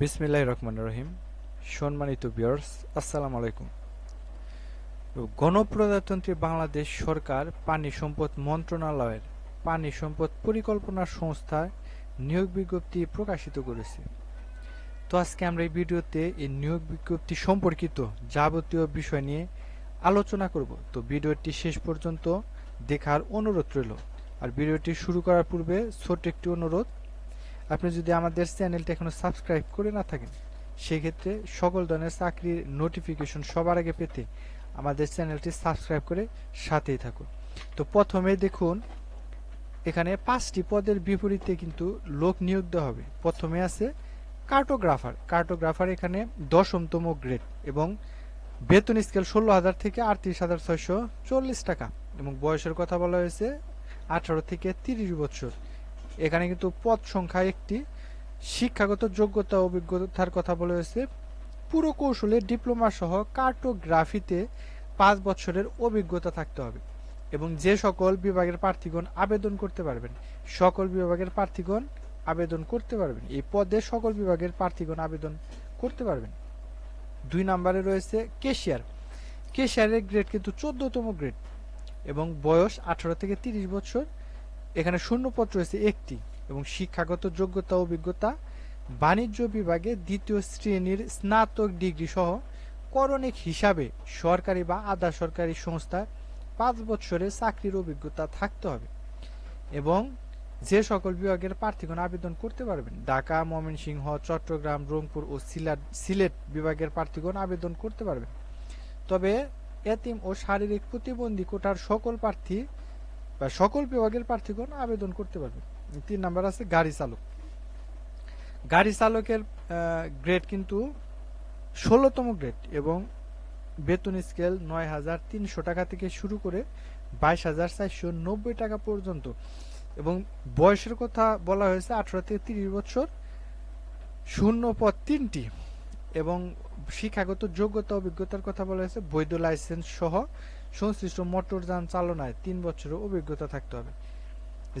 বিসমিল্লাহ রহমান রহিম। সম্মানিত বিয়ার্স আসসালামু আলাইকুম। গণপ্রজাতন্ত্রী বাংলাদেশ সরকার পানি সম্পদ মন্ত্রণালয়ের পানি সম্পদ পরিকল্পনা সংস্থায় নিয়োগ বিজ্ঞপ্তি প্রকাশিত করেছে। তো আজকে আমরা এই ভিডিওতে এই নিয়োগ বিজ্ঞপ্তি সম্পর্কিত যাবতীয় বিষয় নিয়ে আলোচনা করব। তো ভিডিওটি শেষ পর্যন্ত দেখার অনুরোধ রইল। আর ভিডিওটি শুরু করার পূর্বে ছোট্ট একটি অনুরোধ আপনি যদি আমাদের চ্যানেলটি এখনও সাবস্ক্রাইব করে না থাকেন, সেক্ষেত্রে সকল ধরনের চাকরির নোটিফিকেশন সবার আগে পেতে আমাদের চ্যানেলটি সাবস্ক্রাইব করে সাথেই থাকুন। তো প্রথমে দেখুন, এখানে পাঁচটি পদের বিপরীতে কিন্তু লোক নিয়োগ দেওয়া হবে। প্রথমে আছে কার্টোগ্রাফার কার্টোগ্রাফার এখানে দশমতম গ্রেড এবং বেতন স্কেল ষোলো হাজার থেকে আটত্রিশ হাজার ছয়শো চল্লিশ টাকা এবং বয়সের কথা বলা হয়েছে আঠারো থেকে তিরিশ বছর। এখানে কিন্তু পদ সংখ্যা একটি। শিক্ষাগত যোগ্যতা, অভিজ্ঞতার কথা বলা হয়েছে। পুরো কৌশলে ডিপ্লোমা সহ কার্টোগ্রাফিতে পাঁচ বছরের অভিজ্ঞতা থাকতে হবে এবং যে সকল বিভাগের প্রার্থীগণ আবেদন করতে পারবেন, সকল বিভাগের প্রার্থীগণ আবেদন করতে পারবেন। এই পদে সকল বিভাগের প্রার্থীগণ আবেদন করতে পারবেন। দুই নম্বরে রয়েছে কেশিয়ার। কেশিয়ারের গ্রেড কিন্তু চোদ্দতম গ্রেড এবং বয়স আঠারো থেকে তিরিশ বছর। এখানে শূন্যপদ রয়েছে একটি এবং শিক্ষাগত যোগ্যতা অভিজ্ঞতা, বাণিজ্য বিভাগে দ্বিতীয় শ্রেণির স্নাতক ডিগ্রি সহ করণিক হিসাবে সরকারি বা আধা সরকারি সংস্থায় পাঁচ বছরের চাকরির অভিজ্ঞতা থাকতে হবে এবং যে সকল বিভাগের প্রার্থীগণ আবেদন করতে পারবেন, ঢাকা, ময়মনসিংহ, চট্টগ্রাম, রংপুর ও সিলেট সিলেট বিভাগের প্রার্থীগণ আবেদন করতে পারবেন। তবে এতিম ও শারীরিক প্রতিবন্ধী কোটার সকল প্রার্থী বা সকল বিভাগের প্রার্থীগণ আবেদন করতে পারবে। তিন নাম্বার আছে গাড়ি চালক। গাড়ি চালকের গ্রেড কিন্তু ষোলোতম গ্রেড এবং বেতন স্কেল নয় হাজার তিনশো টাকা থেকে শুরু করে বাইশ হাজার চারশো নব্বই টাকা পর্যন্ত এবং বয়সের কথা বলা হয়েছে আঠারো থেকে তিরিশ বছর, শূন্য পদ তিনটি এবং শিক্ষাগত যোগ্যতা অভিজ্ঞতার কথা বলা হয়েছে, বৈধ লাইসেন্স সহ সংশ্লিষ্ট মোটরযান চালনায় তিন বছরের অভিজ্ঞতা থাকতে হবে।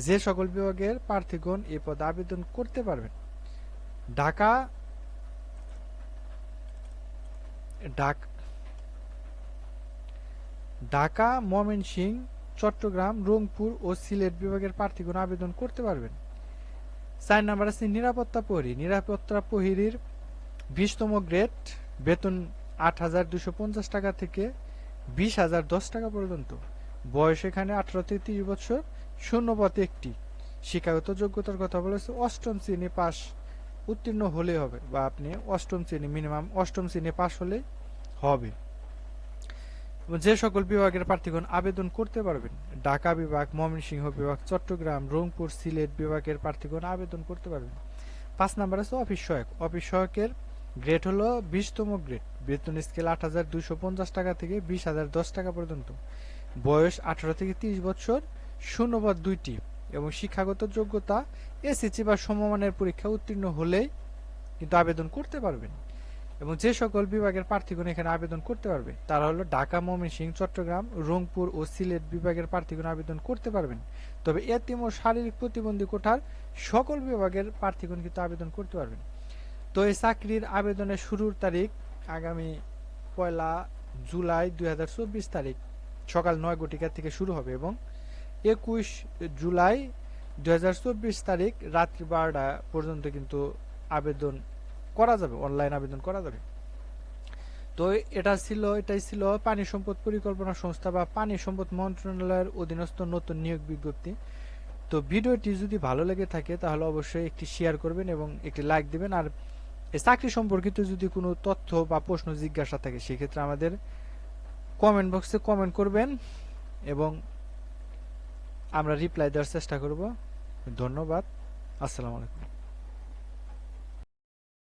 যে সকল বিভাগের প্রার্থীগণ এ পদে আবেদন করতে পারবেন, ঢাকা ঢাকা ময়মনসিং চট্টগ্রাম, রংপুর ও সিলেট বিভাগের প্রার্থীগণ আবেদন করতে পারবেন। চার নাম্বার আছে নিরাপত্তা প্রহরী। নিরাপত্তা প্রহরীর বিশতম গ্রেড, বেতন আট হাজার দুশো পঞ্চাশ টাকা থেকে বিশ হাজার দশ টাকা পর্যন্ত। বয়স এখানে আঠারো থেকে তিরিশ বছর, শূন্যপথে একটি। শিক্ষাগত যোগ্যতার কথা বলেছে অষ্টম শ্রেণি পাস উত্তীর্ণ হলে হবে, বা আপনি অষ্টম শ্রেণি মিনিমাম অষ্টম শ্রেণি পাস হলে হবে। যে সকল বিভাগের প্রার্থীগণ আবেদন করতে পারবেন, ঢাকা বিভাগ, ময়মনসিংহ বিভাগ, চট্টগ্রাম, রংপুর, সিলেট বিভাগের প্রার্থীগণ আবেদন করতে পারবেন। পাঁচ নাম্বার আছে, অফিস সহায়ক। অফিস সহায়কের গ্রেড হলো বিশতম গ্রেড বেতন স্কেল আট হাজার দুইশো পঞ্চাশ টাকা থেকে বিশ হাজার দশ টাকা পর্যন্ত। বয়স আঠারো থেকে তিরিশ বছর শূন্যপদ দুইটি। এবং শিক্ষাগত যোগ্যতা, এসএসসি বা সমমানের পরীক্ষা উত্তীর্ণ হলেই কিন্তু আবেদন করতে পারবেন। এবং যে সকল বিভাগের প্রার্থীগণ এখানে আবেদন করতে পারবে, তারা হলো ঢাকা, ময়মনসিংহ, চট্টগ্রাম, রংপুর ও সিলেট বিভাগের প্রার্থীগণ আবেদন করতে পারবেন। তবে এতিম ও শারীরিক প্রতিবন্ধী কোঠার সকল বিভাগের প্রার্থীগণ কিন্তু আবেদন করতে পারবেন। তো এই চাকরির আবেদনের শুরুর তারিখ আগামী পয়লা জুলাই দুই তারিখ, সকাল নয় ঘটিকা থেকে শুরু হবে এবং একুশ জুলাই দুই তারিখ রাত্রি বারোটা পর্যন্ত কিন্তু আবেদন করা যাবে, অনলাইন আবেদন করা যাবে। তো এটা ছিল, এটাই ছিল পানি সম্পদ পরিকল্পনা সংস্থা বা পানি সম্পদ মন্ত্রণালয়ের অধীনস্থ নতুন নিয়োগ বিজ্ঞপ্তি। তো ভিডিওটি যদি ভালো লেগে থাকে তাহলে অবশ্যই একটি শেয়ার করবেন এবং একটি লাইক দিবেন। আর চাকরি সম্পর্কিত যদি কোনো তথ্য বা প্রশ্ন জিজ্ঞাসা থাকে, সেক্ষেত্রে আমাদের কমেন্ট বক্সে কমেন্ট করবেন এবং আমরা রিপ্লাই দেওয়ার চেষ্টা করব। ধন্যবাদ। আসসালামু আলাইকুম।